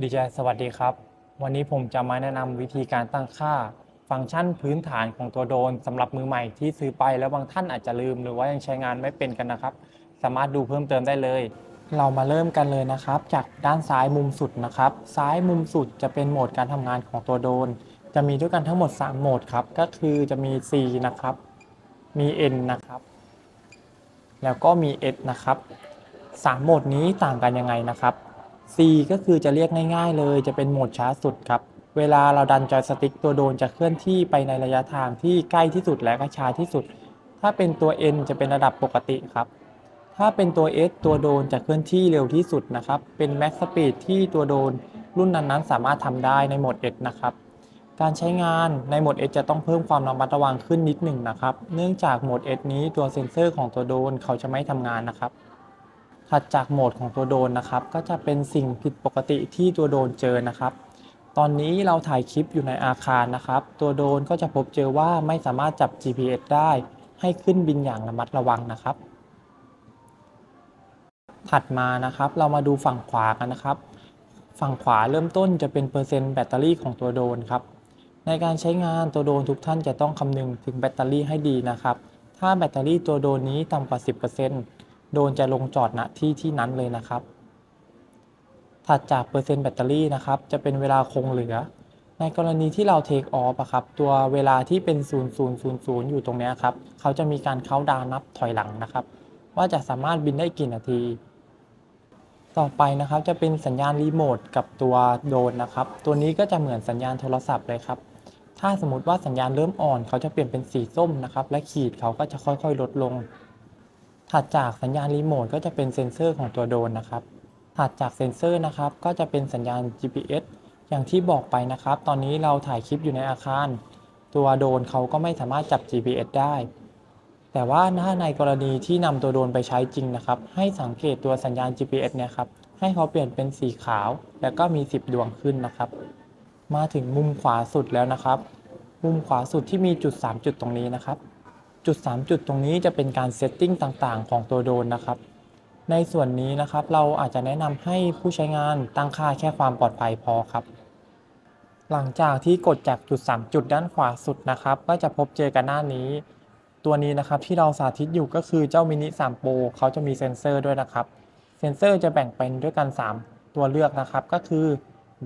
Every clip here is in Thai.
ดีเจสวัสดีครับ วันนี้ผมจะมาแนะนำวิธีการตั้งค่า ฟังก์ชันพื้นฐานของตัวโดรนสำหรับมือใหม่ที่ซื้อไปแล้วบางท่านอาจจะลืม หรือว่ายังใช้งานไม่เป็นกันนะครับ สามารถดูเพิ่มเติมได้เลย เรามาเริ่มกันเลยนะครับ จากด้านซ้ายมุมสุดนะครับ ซ้ายมุมสุดจะเป็นโหมดการทำงานของตัวโดรนจะมีด้วยกันทั้งหมด 3 โหมดครับ ก็คือจะมี C นะครับ มี N นะครับ แล้วก็มี S นะครับสามโหมดนี้ต่างกันยังไงนะครับ C ก็คือจะเรียกง่ายๆเลย จะเป็นโหมดช้าสุดครับ เวลาเราดันจอยสติ๊กตัวโดนจะเคลื่อนที่ไปในระยะทางที่ใกล้ที่สุดและก็ช้าที่สุด ถ้าเป็นตัว N จะเป็นระดับปกติครับ ถ้าเป็นตัว S ตัวโดนจะเคลื่อนที่เร็วที่สุดนะครับ เป็น Max Speed ที่ตัวโดนรุ่นนั้นๆ สามารถทำได้ในโหมด S นะครับ การใช้งานในโหมด S จะต้องเพิ่มความระมัดระวังขึ้นนิดหนึ่งนะครับ เนื่องจากโหมด S นี้ตัวเซ็นเซอร์ของตัวโดรนเขาจะไม่ทำงานนะครับ ถัดจากโหมดของตัวโดรนนะครับ ก็จะเป็นสิ่งผิดปกติที่ตัวโดรนเจอนะครับ ตอนนี้เราถ่ายคลิปอยู่ในอาคารนะครับ ตัวโดรนก็จะพบเจอว่าไม่สามารถจับ GPS ได้ ให้ขึ้นบินอย่างระมัดระวังนะครับ ถัดมานะครับ เรามาดูฝั่งขวากันนะครับ ฝั่งขวาเริ่มต้นจะเป็นเปอร์เซ็นต์แบตเตอรี่ของตัวโดรนครับ ในการใช้งานตัวโดรนทุกท่านจะต้องคำนึงถึงแบตเตอรี่ให้ดีนะครับ ถ้าแบตเตอรี่ตัวโดรนนี้ต่ำกว่า 10%โดรนจะลงจอดณที่ที่นั้นเลยนะครับ ถัดจากเปอร์เซ็นต์แบตเตอรี่นะครับ จะเป็นเวลาคงเหลือ ในกรณีที่เราเทคออฟครับ ตัวเวลาที่เป็น 0000 อยู่ตรงนี้ครับ เขาจะมีการเคาดาวน์นับถอยหลังนะครับ ว่าจะสามารถบินได้กี่นาทีต่อไปนะครับจะเป็นสัญญาณรีโมทกับตัวโดรนนะครับ ตัวนี้ก็จะเหมือนสัญญาณโทรศัพท์เลยครับ ถ้าสมมติว่าสัญญาณเริ่มอ่อน เขาจะเปลี่ยนเป็นสีส้มนะครับ และขีดเขาก็จะค่อยๆ ลดลง ถัดจากสัญญาณรีโมทก็จะเป็นเซ็นเซอร์ของตัวโดรนนะครับ ถัดจากเซ็นเซอร์นะครับ ก็จะเป็นสัญญาณ GPS อย่างที่บอกไปนะครับ ตอนนี้เราถ่ายคลิปอยู่ในอาคาร ตัวโดรนเขาก็ไม่สามารถจับ GPS ได้ แต่ว่าถ้าในกรณีที่นำตัวโดรนไปใช้จริงนะครับ ให้สังเกตตัวสัญญาณ GPS เนี่ยครับ ให้เขาเปลี่ยนเป็นสีขาว แล้วก็มี 10 ดวงขึ้นนะครับ มาถึงมุมขวาสุดแล้วนะครับ มุมขวาสุดที่มีจุด 3 จุดตรงนี้นะครับ จุด 3 จุดตรงนี้จะเป็นการเซตติ้งต่างๆ ของตัวโดรนนะครับ ในส่วนนี้นะครับเราอาจจะแนะนำให้ผู้ใช้งานตั้งค่าแค่ความปลอดภัยพอครับ หลังจากที่กดจากจุด 3 จุดด้านขวาสุดนะครับ ก็จะพบเจอกันหน้านี้ ตัวนี้นะครับที่เราสาธิตอยู่ก็คือเจ้ามินิ3 Pro เขาจะมีเซ็นเซอร์ด้วยนะครับ เซ็นเซอร์จะแบ่งเป็นด้วยกัน 3 ตัวเลือกนะครับ ก็คือ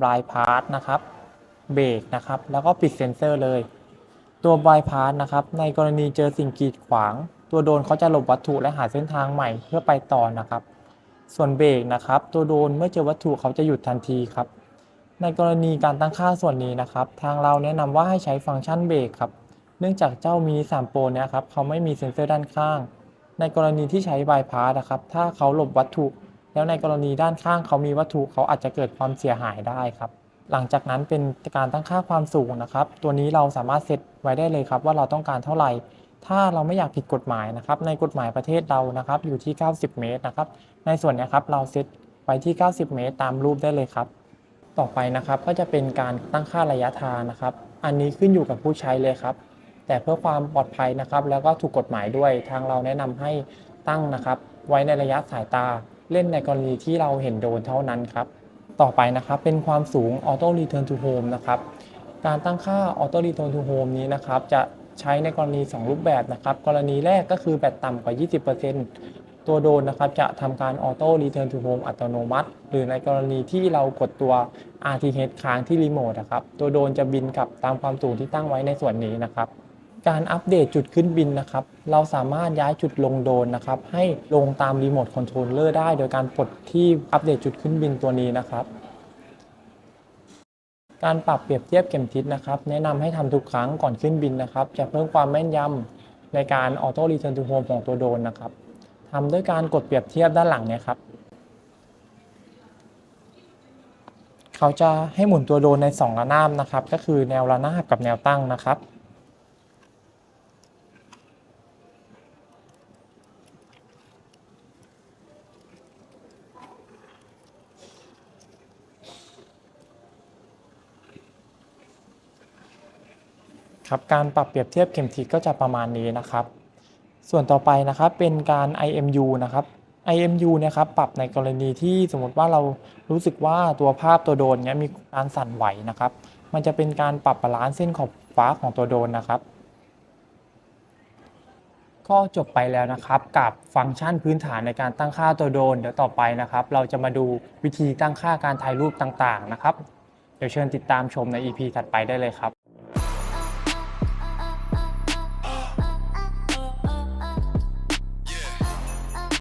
blind pass นะครับ เบรกนะครับ แล้วก็ปิดเซ็นเซอร์เลย ตัว blind pass นะครับ ในกรณีเจอสิ่งกีดขวาง ตัวโดนเขาจะหลบวัตถุและหาเส้นทางใหม่เพื่อไปต่อนะครับ ส่วนเบรกนะครับ ตัวโดนเมื่อเจอวัตถุเขาจะหยุดทันทีครับ ในกรณีการตั้งค่าส่วนนี้นะครับ ทางเราแนะนำว่าให้ใช้ฟังก์ชันเบรกครับ เนื่องจากเจ้ามี3 Pro เนี่ยครับเขาไม่มีเซ็นเซอร์ด้านข้าง ในกรณีที่ใช้บายพาสนะครับ ถ้าเขาหลบวัตถุ แล้วในกรณีด้านข้างเขามีวัตถุเขาอาจจะเกิดความเสียหายได้ครับ หลังจากนั้นเป็นการตั้งค่าความสูงนะครับ ตัวนี้เราสามารถเซตไว้ได้เลยครับ ว่าเราต้องการเท่าไหร่ ถ้าเราไม่อยากผิดกฎหมายนะครับ ในกฎหมายประเทศเรานะครับ อยู่ที่ 90 เมตรนะครับ ในส่วนนี้ครับเราเซตไว้ที่ 90 เมตร ตามรูปได้เลยครับ ต่อไปนะครับก็จะเป็นการตั้งค่าระยะทางนะครับ อันนี้ขึ้นอยู่กับผู้ใช้เลยครับ แต่เพื่อความปลอดภัยนะครับ แล้วก็ถูกกฎหมายด้วย ทางเราแนะนำให้ตั้งนะครับ ไว้ในระยะสายตา เล่นในกรณีที่เราเห็นโดนเท่านั้นครับ ต่อไปนะครับเป็นความสูง Auto Return to Home นะครับการตั้งค่า Auto Return to Home นี้นะครับจะใช้ในกรณี 2 รูปแบบนะครับกรณีแรกก็คือแบตต่ำกว่า 20%ตัวโดรนนะครับจะทำการ Auto Return to Home อัตโนมัติ หรือในกรณีที่เรากดตัว RTH ค้างที่รีโมทนะครับตัวโดรนจะบินกลับตามความสูงที่ตั้งไว้ในส่วนนี้นะครับ การอัปเดตจุดขึ้นบินนะครับ เราสามารถย้ายจุดลงโดนนะครับ ให้ลงตามรีโมทคอนโทรลเลอร์ได้ โดยการปลดที่อัปเดตจุดขึ้นบินตัวนี้นะครับ การปรับเปรียบเทียบเข็มทิศนะครับ แนะนำให้ทำทุกครั้งก่อนขึ้นบินนะครับ จะเพิ่มความแม่นยำในการออโต้รีเทิร์นทูโฮมของตัวโดนนะครับทำด้วยการกดเปรียบเทียบด้านหลังเนี่ยครับ เขาจะให้หมุนตัวโดนใน 2 ระนาบนะครับ ก็คือแนวระนาบกับแนวตั้งนะครับ ครับการปรับเปรียบเทียบเข็มทิศก็จะประมาณนี้นะครับ ส่วนต่อไปนะครับเป็นการ IMU นะครับ IMU นะครับปรับในกรณีที่สมมติว่าเรารู้สึกว่าตัวภาพตัวโดนเนี้ยมีการสั่นไหวนะครับ มันจะเป็นการปรับบาลานซ์เส้นขอบฟ้าของตัวโดนนะครับก็จบไปแล้วนะครับกับฟังก์ชันพื้นฐานในการตั้งค่าตัวโดน เดี๋ยวต่อไปนะครับ เราจะมาดูวิธีตั้งค่าการถ่ายรูปต่างๆนะครับ เดี๋ยวเชิญติดตามชมใน EP ถัดไปได้เลยครับ